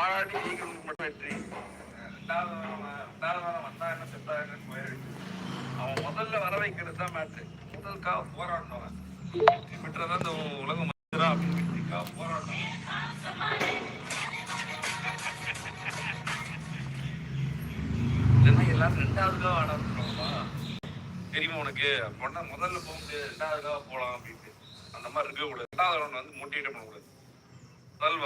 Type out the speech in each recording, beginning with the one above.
போராடி ஜெயிக்கிறவனுக்கு மட்டும் வெற்றி ரெண்டாவது வரவன் ரெண்டாவது வரவன் வந்தா என்ன செத்தா என்ன அவன் முதல்ல வர வைக்கிறது தான் மேட்ரு முதலுக்காக போராடணும் அவன் வெற்றி பெற்றதான் இந்த உலகம் வந்துடா அப்படின்னு வெற்றிக்காக போராடணும் இல்லைன்னா எல்லாரும் ரெண்டாவதுக்காக ஆட ஆரம்பிச்சிருவாங்கப்பா தெரியுமா உனக்கு? பொண்ணா முதல்ல போக முடியாது ரெண்டாவதுக்காக போகலாம் அப்படின்ட்டு. அந்த மாதிரி இருக்க கூடாது. ரெண்டாவது ரவுண்ட் வந்து மோட்டிவேட் பண்ணக்கூடாது ஒரு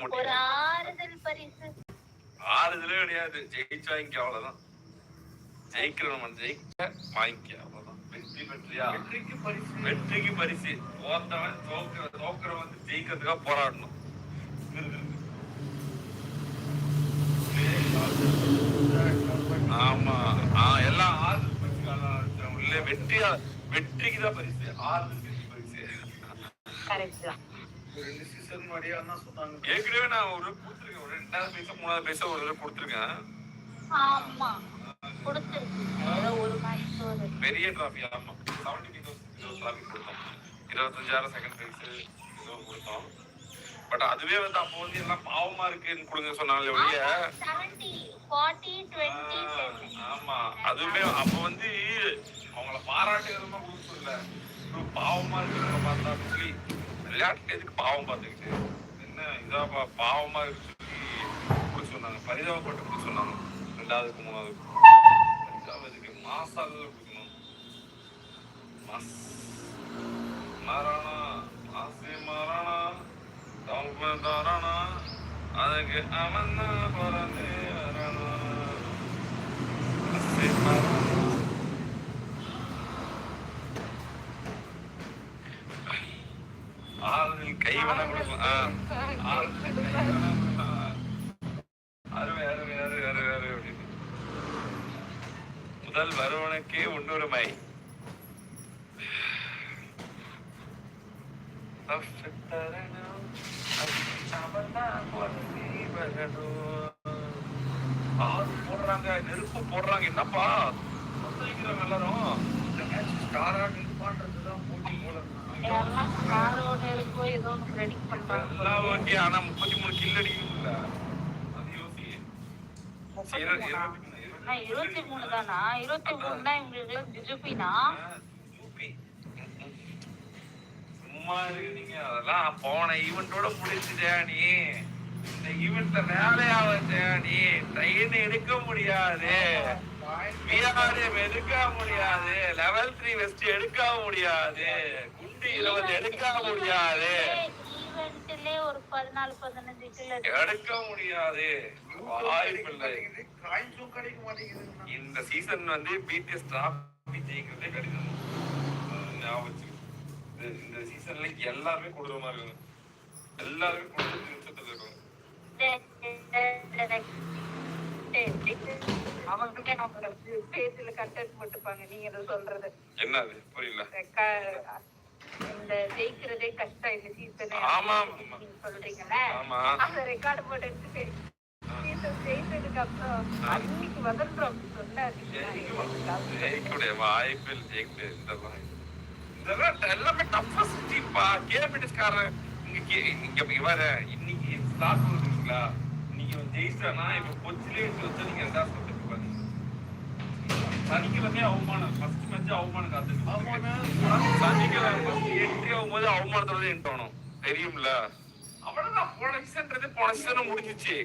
மோட்டிவேட் ஆறுதல் பரிசு. ஆறுதலே கிடையாது. ஜெயிச்சு வாங்கிக்க அவ்வளவுதான். ஜெயிக்கிற நம்ம ஜெயிக்க வாங்கிக்க அவ்வளவுதான். வெற்றி பெற்றியா? வெற்றிக்கு பரிசு. வெற்றிக்கு பரிசு. தோத்தவன் தோக்குற தோக்குற வந்து ஜெயிக்கிறதுக்காக போராடணும். ஆமா. ஆ, எல்லாம் ஆறுதல் ஆரம்பிச்சிடும். இல்ல வெற்றியா வெற்றிக்கு தான் பரிசு. ஆறுதல் பரிசு ஏற்கனவே நான் ஒரு கொடுத்துருக்கேன். ஒரு ரெண்டாவது பைசா மூணாவது பைசா ஒரு தடவை கொடுத்துருக்கேன். ஆமா. பெரிய டிராஃபி ஆமா. செவன்டி ஃபைவ் தௌசண்ட் டிராஃபி கொடுத்தோம். இருபத்தஞ்சாயிரம் செகண்ட் ப்ரைஸ் ஏதோ கொடுத்தோம். பட் அதுவே வந்து அப்போ வந்து எல்லாம் பாவமா இருக்குன்னு கொடுங்க சொன்னாங்களே ஒழிய. ஆமா அதுவுமே அப்ப வந்து அவங்கள பாராட்டுகிறதுமா கொடுக்கல பாவமா இருக்கிறவங்க பார்த்தா சொல்லி விளையாட்டுல எதுக்கு பாவம் பார்த்துக்கிட்டு என்ன இதா பா- பாவமா இருக்கு. சொல்லி கொடுக்க சொன்னாங்க. பரிதாபப்பட்டு கொடுக்க சொன்னாங்க. ரெண்டாவதுக்கு மூணாவதுக்கு பரிதாபத்துக்கு மாசாவது கொடுக்கணும். மாஸ். மாறானா? மாசே மாறானா? தவங்க தாரானா? அதுக்கு அவன் தான் பிறந்தே வரானா? மாசே மாறானா? ஆறுதல் அருமை அருமை அருமை அருமை அருமை முதல் வருவனுக்கே முன்னுரிமை போடுறாங்க நெருப்பு போடுறாங்க என்னப்பா எல்லாரும் இந்த மேட்ச் ஸ்டாரா நிற்பான்றதுதான் போட்டி போல எல்லாம் காரோட இருக்கோ ஏதோ ஒன்று ப்ரெடிக்ட் பண்றாங்க எல்லாம் ஓகே ஆனா முப்பத்தி மூணு கில் அடிக்கணும்ல. அது யோசி இருபத்தி மூணு, தானா இருபத்தி மூணு தான்? இவங்களுக்கு. சும்மா இருக்கீங்க. அதெல்லாம் போன ஈவெண்டோட முடிஞ்சுதே நீ இந்த ஈவெண்ட்ல வேலையாவதே நீ ட்ரெயின் எடுக்க முடியாது. எடுக்க முடியாது. லெவல் த்ரீ வெஸ்ட் எடுக்க முடியாது. குண்டு இருபது எடுக்க முடியாது. எடுக்க முடியாது. வாய்ப்பு இல்லை. காயின்ஸும் கிடைக்க மாட்டேங்குதுங்கண்ணா இந்த சீசன் வந்து பிடிஎஸ் டிராஃபி ஜெயிக்கிறதே. இது இந்த சீசன்ல எல்லாருமே கொடூரமா இருக்காங்க எல்லாருமே கொடூர நிமிஷத்துல இருக்காங்க நம்ம பேஜ்ல கண்டென்ட் போட்டுப்பாங்க. நீங்க என்ன சொல்றது. என்னது? புரியல. இந்த ஜெயிக்கிறதே கஷ்டம். இந்த சீசன் ஆமா. நீங்க சொல்றீங்கல்ல? ஆமா. அந்த ரெக்கார்டு போட்டு எடுத்து சீசன் ஜெயிச்சதுக்கு அப்புறம் அன்னைக்கு வதன்றோம் அப்படி சொன்னாரு. ஜெயிக்கக்கூடிய வாய்ப்பு இல்லை ஜெயிக்க இதெல்லாம் இதெல்லாம் எல்லாமே டஃபஸ்ட் டீம்பா இங்க இங்க இங்க வர இன்னைக்கு ஸ்டார்ட் பண்ணுறீங்களா ஜெயிச்சானா இப்ப கொச்சிலே வச்சு நீங்க சொல்லிட்டு பாருங்க சனிக்கிழமை அவமானம் ஃபர்ஸ்ட் மேட்ச் அவமானம்? காத்துக்கு சனிக்கிழமை என்ட்ரி ஆகும்போது அவமானத்தோட என்டோணும் தெரியும்ல? அவ்வளவுதான். போன சீசன்றது போன சீசன் முடிஞ்சிச்சு.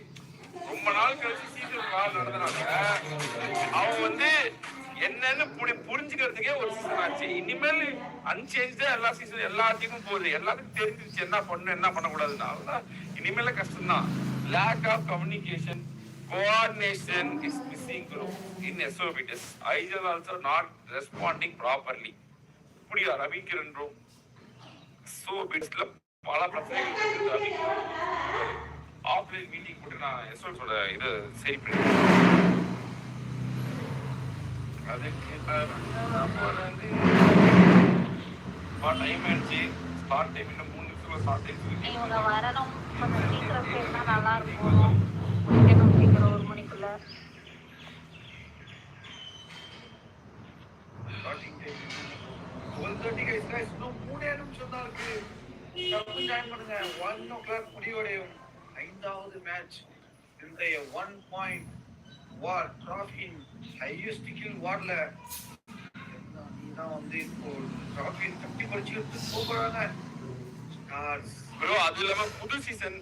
ரொம்ப நாள் கழிச்சு சீசன் நாள் நடந்தனால அவன் வந்து என்னன்னு புரி புரிஞ்சுக்கிறதுக்கே ஒரு சீசன் ஆச்சு. இனிமேல் அன்சேஞ்சா எல்லா சீசன் எல்லா டீமும் போகுது. எல்லாத்துக்கும் தெரிஞ்சிருச்சு. என்ன பண்ணணும் என்ன பண்ணக்கூடாதுன்னு. அவ்வளவுதான். இனிமேல கஷ்டம்தான். Lack of communication coordination is missing group in எஸ்ஓபிடிஎஸ் ஐஜல் ஆல்சோ நாட் ரெஸ்பாண்டிங் ப்ராப்பர்லி இப்படியா ரவிக்கிரன் ப்ரோ எஸ்ஓபிடிஸ்ல பல பிரச்சனைகள் ஆஃப்லைன் மீட்டிங் போட்டு நான் எஸ்ஓஸோட இது சரி பண்ணி அதுக்கு டைம் ஆயிடுச்சு. ஸ்டார்ட் டைம் இன்னும் மூணு நிமிஷத்துல ஸ்டார்ட் டைம் சொல்லி வரணும். கொஞ்சம் சீக்கிரம் நல்லா இருக்கும். முடிக்கணும் ஒரு மணிக்குள்ள. இருக்கு ஜாயின் பண்ணுங்க முடிவடையும் ஐந்தாவது மேட்ச் இன்றைய ஒன் பாயிண்ட் வார் டிராஃபின் ஹையஸ்ட் கில் வார்ல நீ வந்து இப்போ டிராஃபின் தட்டி பறிச்சுக்கிட்டு போகிறாங்க ஸ்டார்ஸ் ப்ரோ அது இல்லாம புது சீசன்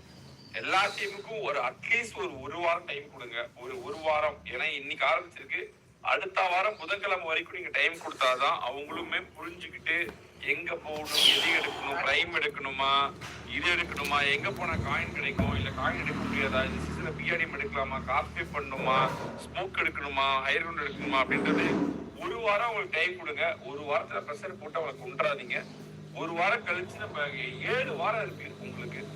எல்லா டீமுக்கும் ஒரு அட்லீஸ்ட் ஒரு ஒரு வாரம் டைம் கொடுங்க. ஒரு ஒரு வாரம். ஏன்னா இன்னைக்கு ஆரம்பிச்சிருக்கு. அடுத்த வாரம் புதன்கிழமை வரைக்கும் நீங்க டைம் கொடுத்தாதான் அவங்களுமே புரிஞ்சுக்கிட்டு எங்க போகணும் எது எடுக்கணும் பிரைம் எடுக்கணுமா இது எடுக்கணுமா எங்க போனா காயின் கிடைக்கும் இல்ல காயின் எடுக்க முடியாதா இந்த சீசன்ல பிஆர்டிஎம் எடுக்கலாமா காஃபி பண்ணணுமா ஸ்மோக் எடுக்கணுமா ஹையர் ரவுண்ட் எடுக்கணுமா அப்படின்றது ஒரு வாரம் அவங்களுக்கு டைம் கொடுங்க. ஒரு வாரத்துல ப்ரெஷர் போட்டு அவங்களை கொண்டாதீங்க ஒரு வாரம் கழிச்சு நம்ம ஏழு வாரம் இருக்கு உங்களுக்கு.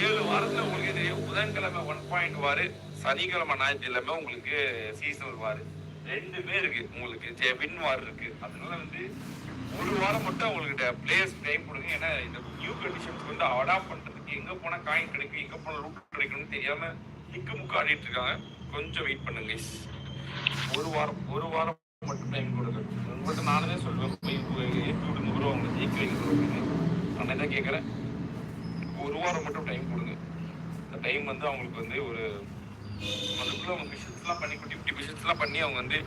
ஏழு வாரத்தில் உங்களுக்கு தெரியும் புதன்கிழமை ஒன் பாயிண்ட் வாரு சனிக்கிழமை ஞாயிற்றுக்கிழமை உங்களுக்கு சீசனல் வாரு ரெண்டுமே இருக்கு உங்களுக்கு வின் வார் இருக்கு அதனால வந்து ஒரு வாரம் மட்டும் உங்களுக்கு பிளேயர்ஸ் டைம் கொடுங்க ஏன்னா இந்த நியூ கண்டிஷன்ஸ் வந்து அடாப்ட் பண்றதுக்கு எங்க போனா காயின் கிடைக்கும் எங்க போனா ரூட் கிடைக்கும்னு தெரியாம திக்கு முக்கு ஆடிட்டு இருக்காங்க கொஞ்சம் வெயிட் பண்ணுங்க ஒரு வாரம் ஒரு வாரம் மட்டும் டைம் கொடுங்க உங்கள்கிட்ட நானே சொல்லுவேன் போய் விடுங்க ப்ரோ அவங்க ஜெயிக்க வைங்க அப்படின்னு நான் என்ன கேட்குறேன் ஒரு வாரம் மட்டும் டைம் கொடுங்க. இந்த டைம் வந்து அவங்களுக்கு வந்து ஒரு அதுக்குள்ள அவங்க மிஷின்ஸ்லாம் பண்ணி குட்டி குட்டி மிஷின்ஸ்லாம் பண்ணி அவங்க வந்து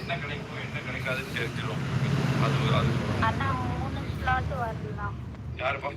என்ன கிடைக்கும் என்ன கிடைக்காதுன்னு தெரிஞ்சிடும் அது அது யாருப்பா?